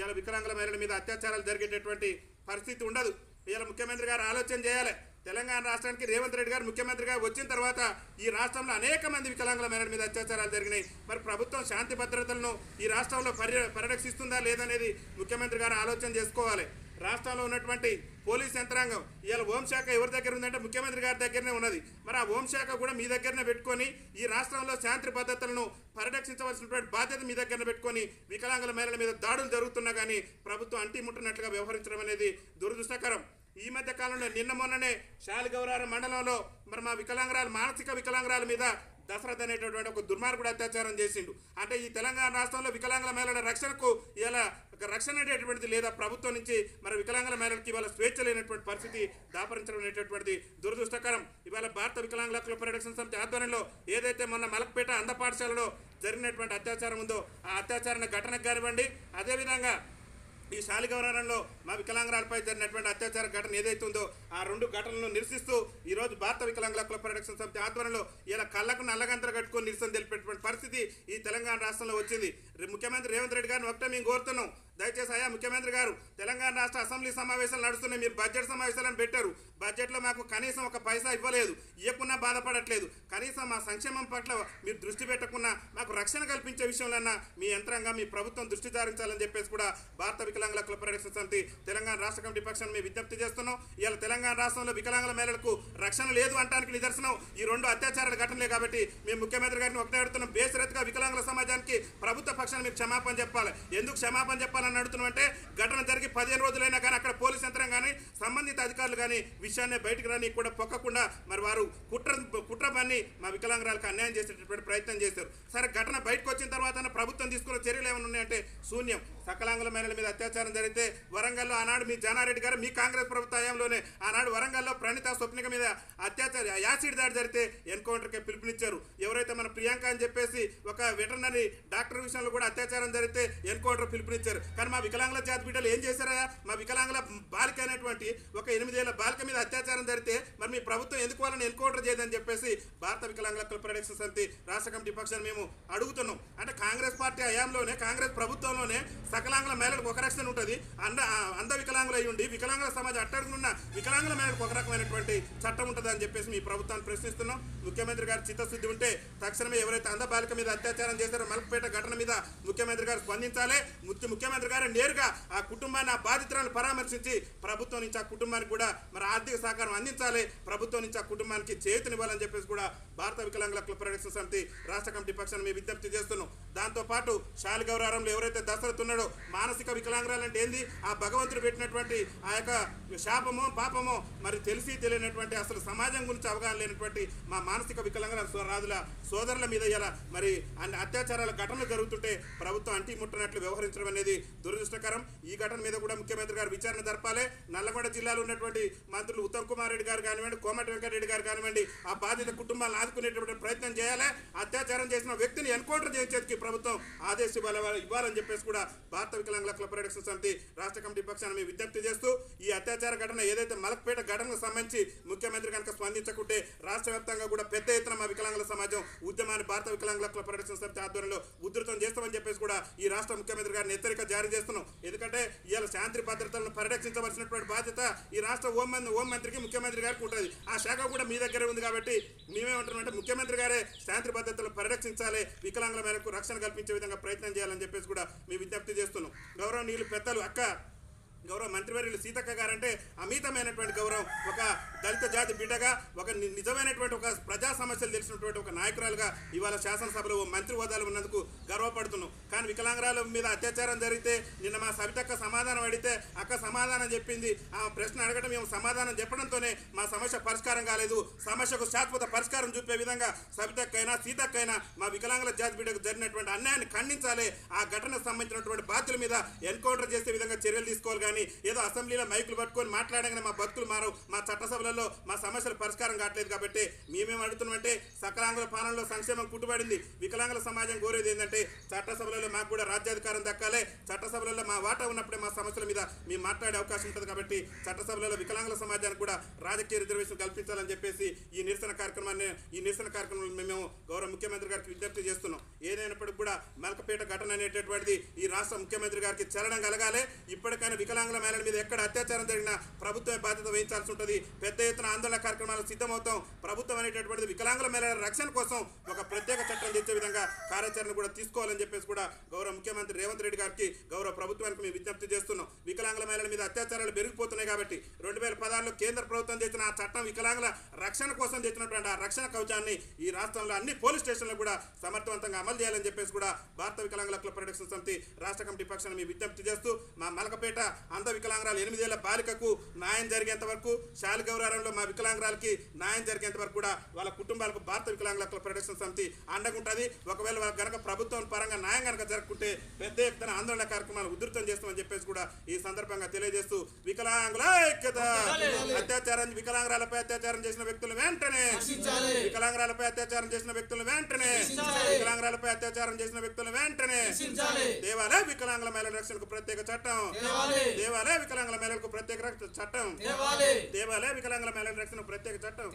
ఇవాళ వికలాంగుల మహిళల మీద అత్యాచారాలు జరిగేటటువంటి పరిస్థితి ఉండదు. ఇవాళ ముఖ్యమంత్రి గారు ఆలోచన చేయాలి. తెలంగాణ రాష్ట్రానికి రేవంత్ రెడ్డి గారు ముఖ్యమంత్రిగా వచ్చిన తర్వాత ఈ రాష్ట్రంలో అనేక మంది వికలాంగుల మహిళల మీద అత్యాచారాలు జరిగినాయి. మరి ప్రభుత్వం శాంతి భద్రతలను ఈ రాష్ట్రంలో పరి పరిరక్షిస్తుందా లేదనేది ముఖ్యమంత్రి గారు ఆలోచన చేసుకోవాలి. రాష్ట్రంలో ఉన్నటువంటి పోలీస్ యంత్రాంగం ఇవాళ హోంశాఖ ఎవరి దగ్గర ఉందంటే ముఖ్యమంత్రి గారి దగ్గరనే ఉన్నది. మరి ఆ హోంశాఖ కూడా మీ దగ్గరనే పెట్టుకొని ఈ రాష్ట్రంలో శాంతి భద్రతలను పరిరక్షించవలసినటువంటి బాధ్యత మీ దగ్గరనే పెట్టుకొని వికలాంగుల మహిళల మీద దాడులు జరుగుతున్నా కానీ ప్రభుత్వం అంటిముట్టనట్లుగా వ్యవహరించడం అనేది దురదృష్టకరం. ఈ మధ్య కాలంలో నిన్న మొన్ననే శాలిగౌరార మండలంలో మరి మా వికలాంగరాలు మానసిక వికలాంగరాల మీద దశరథ్ అనేటటువంటి ఒక దుర్మార్గుడు అత్యాచారం చేసిండు. అంటే ఈ తెలంగాణ రాష్ట్రంలో వికలాంగుల మహిళల రక్షణకు ఇలా ఒక రక్షణ అనేటటువంటిది లేదా ప్రభుత్వం నుంచి మరి వికలాంగుల మహిళలకి ఇవాళ స్వేచ్ఛ లేనటువంటి పరిస్థితి దాపరించడం అనేటటువంటిది దురదృష్టకరం. ఇవాళ భారత వికలాంగుల హక్కుల పరిరక్షణ సమితి ఆధ్వర్యంలో ఏదైతే మొన్న మలక్పేట అంద పాఠశాలలో జరిగినటువంటి అత్యాచారం ఉందో ఆ అత్యాచారణ ఘటనకు కానివ్వండి అదేవిధంగా ఈ శాలిగౌరంలో మా వికలాంగురాలపై జరిగినటువంటి అత్యాచార ఘటన ఏదైతే ఉందో ఆ రెండు ఘటనలను నిరసిస్తూ ఈ రోజు భారత వికలాంగుల కుల పరిరక్షణ సమితి ఆధ్వర్యంలో ఇలా కళ్ళకు నల్లగంతలు కట్టుకొని నిరసన తెలిపేటువంటి పరిస్థితి ఈ తెలంగాణ రాష్ట్రంలో వచ్చింది. ముఖ్యమంత్రి రేవంత్ రెడ్డి గారిని ఒకటే మేము కోరుతున్నాం. దయచేసి అయ్యా ముఖ్యమంత్రి గారు తెలంగాణ రాష్ట్ర అసెంబ్లీ సమావేశాలు నడుస్తున్నాయి. మీరు బడ్జెట్ సమావేశాలను పెట్టారు. బడ్జెట్లో మాకు కనీసం ఒక పైసా ఇవ్వలేదు. ఇవ్వకున్నా బాధపడట్లేదు. కనీసం మా సంక్షేమం పట్ల మీరు దృష్టి పెట్టకుండా మాకు రక్షణ కల్పించే విషయంలో మీ యంత్రాంగం మీ ప్రభుత్వం దృష్టి సారించాలని చెప్పేసి కూడా భారత వికలాంగుల హక్కుల సమితి తెలంగాణ రాష్ట్ర కమిటీ పక్షాన్ని మేము విజ్ఞప్తి చేస్తున్నాం. ఇవాళ తెలంగాణ రాష్ట్రంలో వికలాంగుల మహిళలకు రక్షణ లేదు అంటానికి నిదర్శనం. ఈ రెండు అత్యాచారాల ఘటనలే కాబట్టి మేము ముఖ్యమంత్రి గారిని ఒకటే అడుగుతున్నాం. బేసరత్గా వికలాంగుల సమాజానికి ప్రభుత్వ పక్షాన్ని మీరు క్షమాపణ చెప్పాలి. ఎందుకు క్షమాపణ చెప్పాలని అడుగుతున్నాం అంటే ఘటన జరిగి పదిహేను రోజులైనా కానీ అక్కడ పోలీస్ యంత్రం కానీ సంబంధిత అధికారులు కానీ విషయాన్ని బయటకు రాని కూడా పొక్కకుండా మరి వారు కుట్ర కుట్రపాన్ని మా వికలాంగురాలకు అన్యాయం చేసేటటువంటి ప్రయత్నం చేశారు. సరే ఘటన బయటకు వచ్చిన తర్వాత ప్రభుత్వం తీసుకున్న చర్యలు ఏమైనా ఉన్నాయంటే శూన్యం. సకలాంగుల మహిళల మీద అత్యాచారం జరిగితే వరంగల్లో ఆనాడు మీ జానారెడ్డి గారు మీ కాంగ్రెస్ ప్రభుత్వ హయాంలోనే ఆనాడు వరంగల్లో ప్రణిత స్వప్నిక మీద అత్యాచార యాసిడ్ దాడి జరిగితే ఎన్కౌంటర్కి పిలుపునిచ్చారు. ఎవరైతే మన ప్రియాంక అని చెప్పేసి ఒక వెటర్నరీ డాక్టర్ విషయంలో కూడా అత్యాచారం జరిగితే ఎన్కౌంటర్ పిలుపునిచ్చారు. కానీ మా వికలాంగుల జాతి బిడ్డలు ఏం చేశారా? మా వికలాంగుల బాలిక అనేటువంటి ఒక ఎనిమిదేళ్ళ బాలిక మీద అత్యాచారం జరిగితే మరి మీ ప్రభుత్వం ఎందుకు వాళ్ళని ఎన్కౌంటర్ చేయదని చెప్పేసి భారత వికలాంగుల క్లబ్స్ సమితి రాష్ట్ర కమిటీ పక్షాన్ని మేము అడుగుతున్నాం. అంటే కాంగ్రెస్ పార్టీ హయాంలోనే కాంగ్రెస్ ప్రభుత్వంలోనే సకలాంగుల మహిళలకు ఒక రక్షణ ఉంటుంది. అంద అంధ వికలాంగులు అయి ఉండి వికలాంగుల సమాజం అట్టడుగున్న వికలాంగుల మహిళలకు ఒక రకమైనటువంటి చట్టం ఉంటుంది అని చెప్పేసి మీ ప్రభుత్వాన్ని ప్రశ్నిస్తున్నాం. ముఖ్యమంత్రి గారు చిత్తశుద్ధి ఉంటే తక్షణమే ఎవరైతే అంధ బాలిక మీద అత్యాచారం చేశారో మలకపేట ఘటన మీద ముఖ్యమంత్రి గారు స్పందించాలి. ముఖ్య ముఖ్యమంత్రి గారు నేరుగా ఆ కుటుంబాన్ని ఆ బాధితులను పరామర్శించి ప్రభుత్వం నుంచి ఆ కుటుంబానికి కూడా మరి ఆర్థిక సహకారం అందించాలి. ప్రభుత్వం నుంచి ఆ కుటుంబానికి చేతునివ్వాలని చెప్పేసి కూడా భారత వికలాంగుల క్లబ్ ప్రొడక్షన్ సమితి రాష్ట్ర కమిటీ పక్షాన్ని మేము విజ్ఞప్తి చేస్తున్నాం. దాంతో పాటు శాలిగౌరారంలో ఎవరైతే దశరథ్ ఉన్నాడో మానసిక వికలాంగురాలు అంటే ఏంది? ఆ భగవంతుడు పెట్టినటువంటి ఆ యొక్క శాపమో పాపమో మరి తెలిసి తెలియనటువంటి అసలు సమాజం గురించి అవగాహన లేనటువంటి మా మానసిక వికలాంగుల సో- రాజుల సోదరుల మీద ఇలా మరి అన్ని అత్యాచారాల ఘటనలు జరుగుతుంటే ప్రభుత్వం అంటి ముట్టనట్లు వ్యవహరించడం అనేది దురదృష్టకరం. ఈ ఘటన మీద కూడా ముఖ్యమంత్రి గారు విచారణ జరపాలి. నల్లగొండ జిల్లాలో ఉన్నటువంటి మంత్రులు ఉత్తమ్ కుమార్ రెడ్డి గారు కానివ్వండి కోమటి వెంకటరెడ్డి గారు కానివ్వండి ఆ బాధిత కుటుంబాలను ఆదుకునేటువంటి ప్రయత్నం చేయాలి. అత్యాచారం చేసిన వ్యక్తిని ఎన్కౌంటర్ చేసేందుకు ప్రభుత్వం ఆదేశ ఇవ్వాలని చెప్పేసి కూడా భారత వికలాంగుల హక్కుల పరిరక్షణ సమితి రాష్ట్ర కమిటీ పక్షాన్ని మేము విజ్ఞప్తి చేస్తూ ఈ అత్యాచార ఘటన ఏదైతే మలక్పేట ఘటనకు సంబంధించి ముఖ్యమంత్రి కనుక స్పందించకుంటే రాష్ట్ర వ్యాప్తంగా కూడా పెద్ద ఎత్తున మా వికలాంగుల సమాజం ఉద్యమాన్ని భారత వికలాంగుల హక్కుల పరిరక్షణ సమితి ఆధ్వర్యంలో ఉధృతం చేస్తామని చెప్పేసి కూడా ఈ రాష్ట్ర ముఖ్యమంత్రి గారిని హెచ్చరిక జారీ చేస్తున్నాం. ఎందుకంటే ఇవాళ శాంతి భద్రతలను పరిరక్షించవలసినటువంటి బాధ్యత ఈ రాష్ట్ర హోం హోంమంత్రికి హోం మంత్రికి ముఖ్యమంత్రి గారికి ఉంటుంది. ఆ శాఖ కూడా మీ దగ్గర ఉంది కాబట్టి మేమేమంటున్నామంటే ముఖ్యమంత్రి గారే శాంతి భద్రతలు పరిరక్షించాలి వికలాంగుల మేరకు రక్షణ కల్పించే విధంగా ప్రయత్నం చేయాలని చెప్పేసి కూడా మేము విజ్ఞప్తి చేస్తున్నాం. గౌరవనీయులు పెద్దలు అక్క. గౌరవ మంత్రివర్యులు సీతక్క గారంటే అమితమైనటువంటి గౌరవం. ఒక దళిత జాతి బిడ్డగా ఒక నిజమైనటువంటి ఒక ప్రజా సమస్యలు తెలిసినటువంటి ఒక నాయకురాలుగా ఇవాళ శాసనసభలో మంత్రి హోదాలు ఉన్నందుకు గర్వపడుతున్నాం. కానీ వికలాంగురాల మీద అత్యాచారం జరిగితే నిన్న మా సవితక్క సమాధానం అడిగితే అక్క సమాధానం చెప్పింది. ఆ ప్రశ్న అడగడం మేము సమాధానం చెప్పడంతోనే మా సమస్య పరిష్కారం కాలేదు. సమస్యకు శాశ్వత పరిష్కారం చూపే విధంగా సవితక్కైనా సీతక్కైనా మా వికలాంగుల జాతి బిడ్డకు జరిగినటువంటి అన్యాయాన్ని ఖండించాలి. ఆ ఘటనకు సంబంధించినటువంటి బాధ్యుల మీద ఎన్కౌంటర్ చేసే విధంగా చర్యలు తీసుకోవాలి కానీ ఏదో అసెంబ్లీలో మైకులు పట్టుకొని మాట్లాడగానే మా బతుకులు మారవు మా చట్టసభలలో మా సమస్యలు పరిష్కారం కావట్లేదు కాబట్టి మేమేం అడుగుతున్నామంటే సకలాంగుల పాలనలో సంక్షేమం కుట్టుబడింది వికలాంగుల సమాజం కోరేది ఏంటంటే చట్టసభలలో మాకు కూడా రాజ్యాధికారం దక్కాలే చట్టసభలలో మా వాటా ఉన్నప్పుడే మా సమస్యల మీద మేము మాట్లాడే అవకాశం ఉంటుంది కాబట్టి చట్టసభలలో వికలాంగుల సమాజానికి కూడా రాజకీయ రిజర్వేషన్ కల్పించాలని చెప్పేసి ఈ నిరసన కార్యక్రమాన్ని ఈ నిరసన కార్యక్రమంలో మేము గౌరవ ముఖ్యమంత్రి గారికి విజ్ఞప్తి చేస్తున్నాం. ఏదైనప్పటికీ కూడా మలకపేట ఘటన అనేటటువంటిది ఈ రాష్ట్ర ముఖ్యమంత్రి గారికి చలనం కలగాలి ఇప్పటికైనా వికలాంగుల మహిళల మీద ఎక్కడ అత్యాచారం జరిగినా ప్రభుత్వమే బాధ్యత వహించాల్సి ఉంటుంది. పెద్ద ఎత్తున ఆందోళన కార్యక్రమాలు సిద్ధమవుతాం. ప్రభుత్వం అనేటటువంటిది వికలాంగుల మహిళల రక్షణ కోసం ఒక ప్రత్యేక చట్టం తెచ్చే విధంగా కార్యాచరణ కూడా తీసుకోవాలని చెప్పేసి కూడా గౌరవ ముఖ్యమంత్రి రేవంత్ రెడ్డి గారికి గౌరవ ప్రభుత్వానికి మేము విజ్ఞప్తి చేస్తున్నాం. వికలాంగుల మహిళల మీద అత్యాచారాలు పెరిగిపోతున్నాయి కాబట్టి రెండు వేల పదహారులో కేంద్ర ప్రభుత్వం తెచ్చిన ఆ చట్టం వికలాంగుల రక్షణ కోసం తెచ్చినటువంటి ఆ రక్షణ కవచాన్ని ఈ రాష్ట్రంలో అన్ని పోలీస్ స్టేషన్లు కూడా సమర్థవంతంగా అమలు చేయాలని చెప్పేసి కూడా భారత వికలాంగుల క్లబ్ పరిరక్షణ సమితి రాష్ట్ర కమిటీ పక్షాన్ని మేము విజ్ఞప్తి చేస్తూ మా మలకపేట అంధ వికలాంగురాలు ఎనిమిదేళ్ళ బాలికకు న్యాయం జరిగేంత వరకు శాలి గౌరవంలో మా వికలాంగురాలకి న్యాయం జరిగేంత వరకు కూడా వాళ్ళ కుటుంబాలకు భారత వికలాంగుల పరిరక్షణ సమితి అండగుంటుంది. ఒకవేళ వాళ్ళ గనక ప్రభుత్వం పరంగా న్యాయం కనుక జరుపుకుంటే పెద్ద ఎత్తున ఆందోళన కార్యక్రమాలు ఉధృతం చేస్తామని చెప్పేసి కూడా ఈ సందర్భంగా తెలియజేస్తూ వికలాంగుల ఐక్యత. అత్యాచారం వికలాంగురాలపై అత్యాచారం చేసిన వ్యక్తులు వెంటనే. వికలాంగురాలపై అత్యాచారం చేసిన వ్యక్తులు వెంటనే. వికలాంగురాలపై అత్యాచారం చేసిన వ్యక్తులు వెంటనే. దేవాలయ వికలాంగుల మహిళల రక్షణకు ప్రత్యేక చట్టం. దేవాలయ వికలాంగుల మహిళలకు ప్రత్యేక రక్ష- చట్టం. దేవాలయ వికలాంగుల మహిళల రక్షణకు ప్రత్యేక చట్టం.